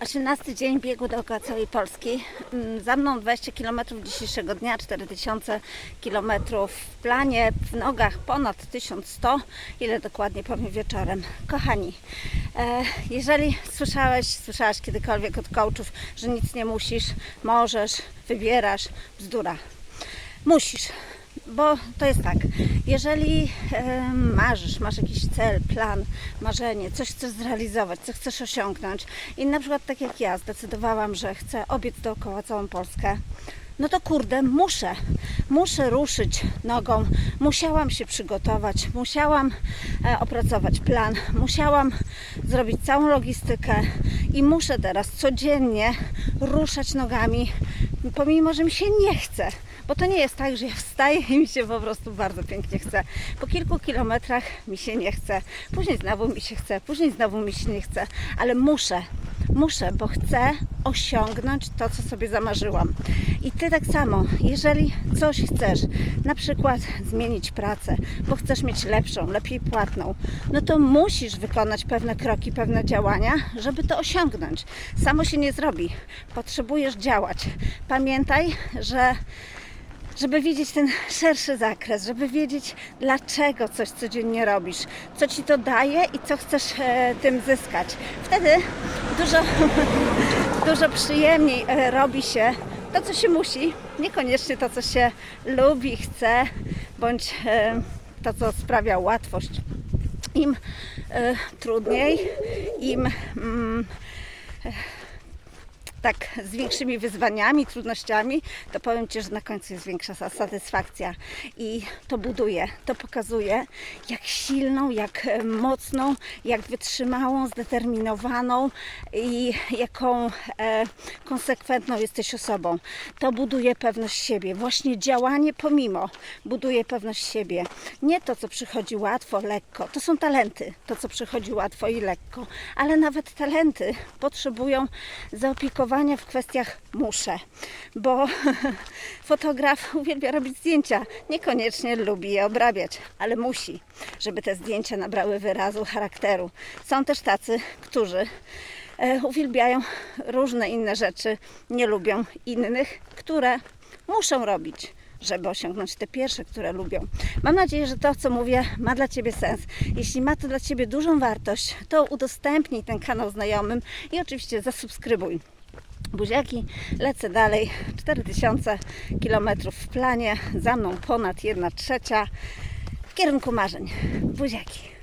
18 dzień biegu dookoła całej Polski. Mm, Za mną 20 km dzisiejszego dnia, 4000 km w planie, w nogach ponad 1100. Ile dokładnie powiem wieczorem. Kochani, e, jeżeli słyszałeś, słyszałaś kiedykolwiek od coachów, że nic nie musisz, możesz, wybierasz, bzdura. Musisz. Bo to jest tak, jeżeli marzysz, masz jakiś cel, plan, marzenie, coś chcesz zrealizować, co chcesz osiągnąć i na przykład tak jak ja zdecydowałam, że chcę obiec dookoła całą Polskę, no to kurde, muszę, muszę ruszyć nogą, musiałam się przygotować, musiałam e, opracować plan, musiałam zrobić całą logistykę i muszę teraz codziennie ruszać nogami, pomimo, że mi się nie chce. Bo to nie jest tak, że ja wstaję i mi się po prostu bardzo pięknie chce. Po kilku kilometrach mi się nie chce, później znowu mi się chce, później znowu mi się nie chce, ale muszę, muszę, bo chcę osiągnąć to, co sobie zamarzyłam. I ty tak samo, jeżeli coś chcesz, na przykład zmienić pracę, bo chcesz mieć lepszą, lepiej płatną, no to musisz wykonać pewne kroki, pewne działania, żeby to osiągnąć. Samo się nie zrobi. Potrzebujesz działać. Pamiętaj, że żeby widzieć ten szerszy zakres, żeby wiedzieć, dlaczego coś codziennie robisz, co ci to daje i co chcesz e, tym zyskać. Wtedy dużo, dużo przyjemniej e, robi się to, co się musi, niekoniecznie to, co się lubi, chce, bądź e, to, co sprawia łatwość. Im trudniej, im mm, tak z większymi wyzwaniami, trudnościami, to powiem Ci, że na końcu jest większa sa- satysfakcja. I to buduje, to pokazuje, jak silną, jak e, mocną, jak wytrzymałą, zdeterminowaną i jaką e, konsekwentną jesteś osobą. To buduje pewność siebie. Właśnie działanie pomimo buduje pewność siebie. Nie to, co przychodzi łatwo, lekko. To są talenty, to, co przychodzi łatwo i lekko. Ale nawet talenty potrzebują zaopiekowania w kwestiach muszę, bo fotograf uwielbia robić zdjęcia, niekoniecznie lubi je obrabiać, ale musi, żeby te zdjęcia nabrały wyrazu, charakteru. Są też tacy, którzy e, uwielbiają różne inne rzeczy, nie lubią innych, które muszą robić żeby osiągnąć te pierwsze, które lubią. Mam nadzieję, że to, co mówię, ma dla Ciebie sens. Jeśli ma to dla Ciebie dużą wartość, to udostępnij ten kanał znajomym i oczywiście zasubskrybuj. Buziaki, lecę dalej. 4000 km w planie, za mną ponad 1 trzecia w kierunku marzeń. Buziaki.